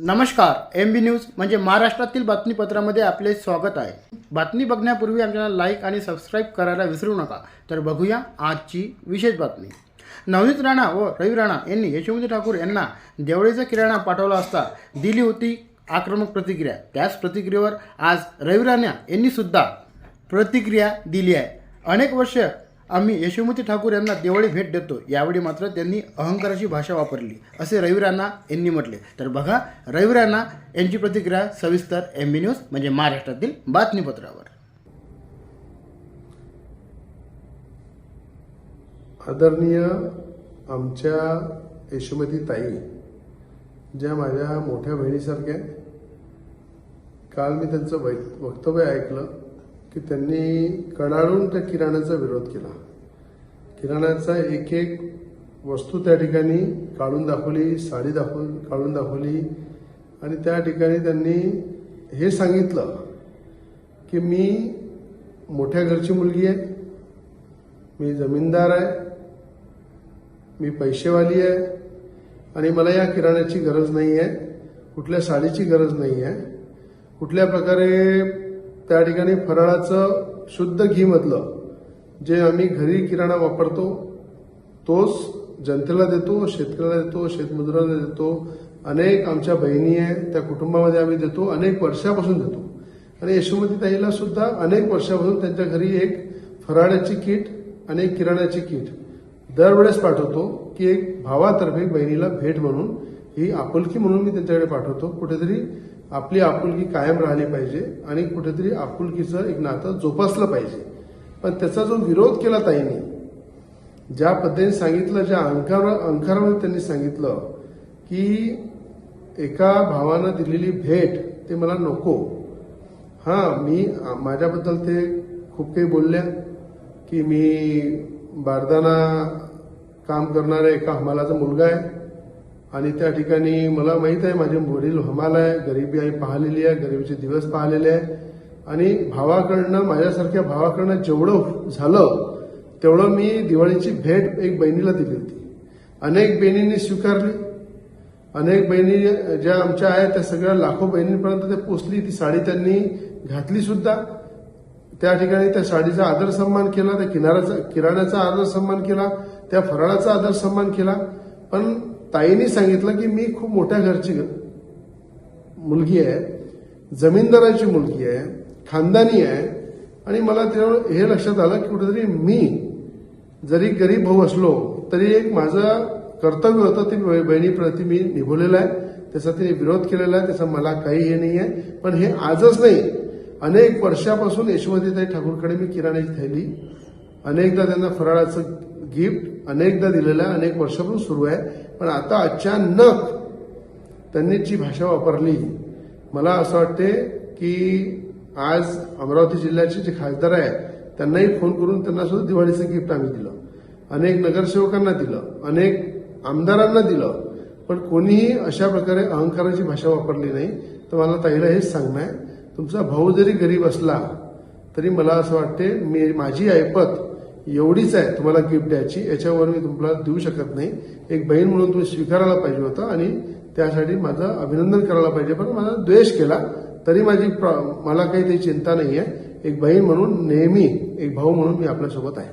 नमस्कार एम बी न्यूज म्हणजे महाराष्ट्रातील बातमीपत्रामध्ये आपले स्वागत आहे. बातमी बघण्यापूर्वी आमच्याला लाईक आणि सबस्क्राईब करायला विसरू नका. तर बघूया आजची विशेष बातमी. नवनीत राणा व रवी राणा यांनी यशोमती ठाकूर यांना देवळीचा किराणा पाठवला असता दिली होती आक्रमक प्रतिक्रिया. त्याच प्रतिक्रियेवर आज रवी राणा यांनी सुद्धा प्रतिक्रिया दिली आहे. अनेक वर्ष आम्ही यशोमती ठाकूर यांना देवळी भेट देतो. यावेळी मात्र त्यांनी अहंकाराची भाषा वापरली. असे रवी राणा यांनी म्हटले. तर बघा रवी राणा यांची प्रतिक्रिया सविस्तर एम बी न्यूज म्हणजे महाराष्ट्रातील बातमीपत्रावर. आदरणीय आमच्या यशोमती ताई ज्या माझ्या मोठ्या बहिणीसारख्या काल मी त्यांचं वै- वक्तव्य ऐकलं. की त्यांनी कडाळून त्या किराण्याचा विरोध केला. किराण्याचा एक एक वस्तू त्या ठिकाणी काढून दाखवली साडी दाखव काढून दाखवली आणि त्या ठिकाणी त्यांनी हे सांगितलं की मी मोठ्या घरची मुलगी आहे मी जमीनदार आहे मी पैसेवाली आहे आणि मला या किराण्याची गरज नाही आहे कुठल्या साडीची गरज नाही आहे कुठल्या प्रकारे त्या ठिकाणी फराळाचं शुद्ध घीमधलं जे आम्ही घरी किराणा वापरतो तोच जनतेला देतो शेतकऱ्याला देतो शेतमजुराला देतो अनेक आमच्या बहिणी आहेत त्या कुटुंबामध्ये आम्ही देतो अनेक वर्षापासून देतो. आणि यशोमती ताईला सुद्धा अनेक वर्षापासून त्यांच्या घरी एक फराळाची किट आणि एक किराण्याची किट दरवेळेस पाठवतो की एक भावातर्फे बहिणीला भेट म्हणून ही आपुलकी म्हणून मी त्यांच्याकडे पाठवतो. कुठेतरी आपली आपुलकी कायम राहिली पाहिजे आणि कुठेतरी आपुलकीचं एक नातं जोपासलं पाहिजे. पण त्याचा जो विरोध केला ताईने ज्या पद्धतीने सांगितलं ज्या अंकार अंकारामध्ये त्यांनी सांगितलं की एका भावानं दिलेली भेट ते मला नको. हां मी माझ्याबद्दल ते खूप काही बोलल्या की मी बारदाना काम करणाऱ्या एका हमालाचा मुलगा आहे. आणि त्या ठिकाणी मला माहीत आहे माझे वडील हमाल आहे गरिबी आई पाहिलेली आहे गरिबीचे दिवस पाहिलेले आहे. आणि भावाकडनं माझ्यासारख्या भावाकडनं जेवढं झालं तेवढं मी दिवाळीची भेट एक बहिणीला दिली होती. अनेक बहिणींनी स्वीकारली. अनेक बहिणी ज्या आमच्या आहेत त्या सगळ्या लाखो बहिणींपर्यंत ते पोचली. ती साडी त्यांनी घातली सुद्धा. त्या ठिकाणी त्या साडीचा आदर सन्मान केला त्या किनाऱ्याचा किराण्याचा आदर सन्मान केला त्या फराळाचा आदर सन्मान केला. पण ताईने सांगितलं की मी खूप मोठ्या घरची मुलगी आहे जमीनदाराची मुलगी आहे खानदानी आहे आणि मला तेवढं हे लक्षात आलं की कुठेतरी मी जरी गरीब भाऊ असलो तरी एक माझं कर्तव्य होतं ते बहिणीप्रती मी निभवलेलं आहे. त्याचा तिने विरोध केलेला आहे त्याचा मला काही हे नाही आहे पण हे आजच नाही. अनेक वर्षापासून यशवंतीताई ठाकूरकडे मी किराण्याची थैली अनेकदा त्यांना फराळाचं गिफ्ट अनेकदा दिलेलं आहे अनेक वर्षापासून सुरू आहे. पण आता अचानक त्यांनी जी भाषा वापरली मला असं वाटते की आज अमरावती जिल्ह्याचे जे खासदार आहेत त्यांनाही फोन करून त्यांना सुद्धा दिवाळीचं गिफ्ट आम्ही दिलं. अनेक नगरसेवकांना दिलं अनेक आमदारांना दिलं पण कोणीही अशा प्रकारे अहंकाराची भाषा वापरली नाही. तर मला ताईला हेच सांगणं आहे तुमचा भाऊ जरी गरीब असला तरी मला असं वाटते मी माझी ऐपत एवढीच आहे तुम्हाला गिफ्ट द्यायची. याच्यावर मी तुम्हाला देऊ शकत नाही. एक बहीण म्हणून तुम्ही स्वीकारायला पाहिजे होता आणि त्यासाठी माझं अभिनंदन करायला पाहिजे. पण माझा द्वेष केला तरी माझी मला काही त्याची चिंता नाही आहे एक बहीण म्हणून नेहमी एक भाऊ म्हणून मी आपल्यासोबत आहे.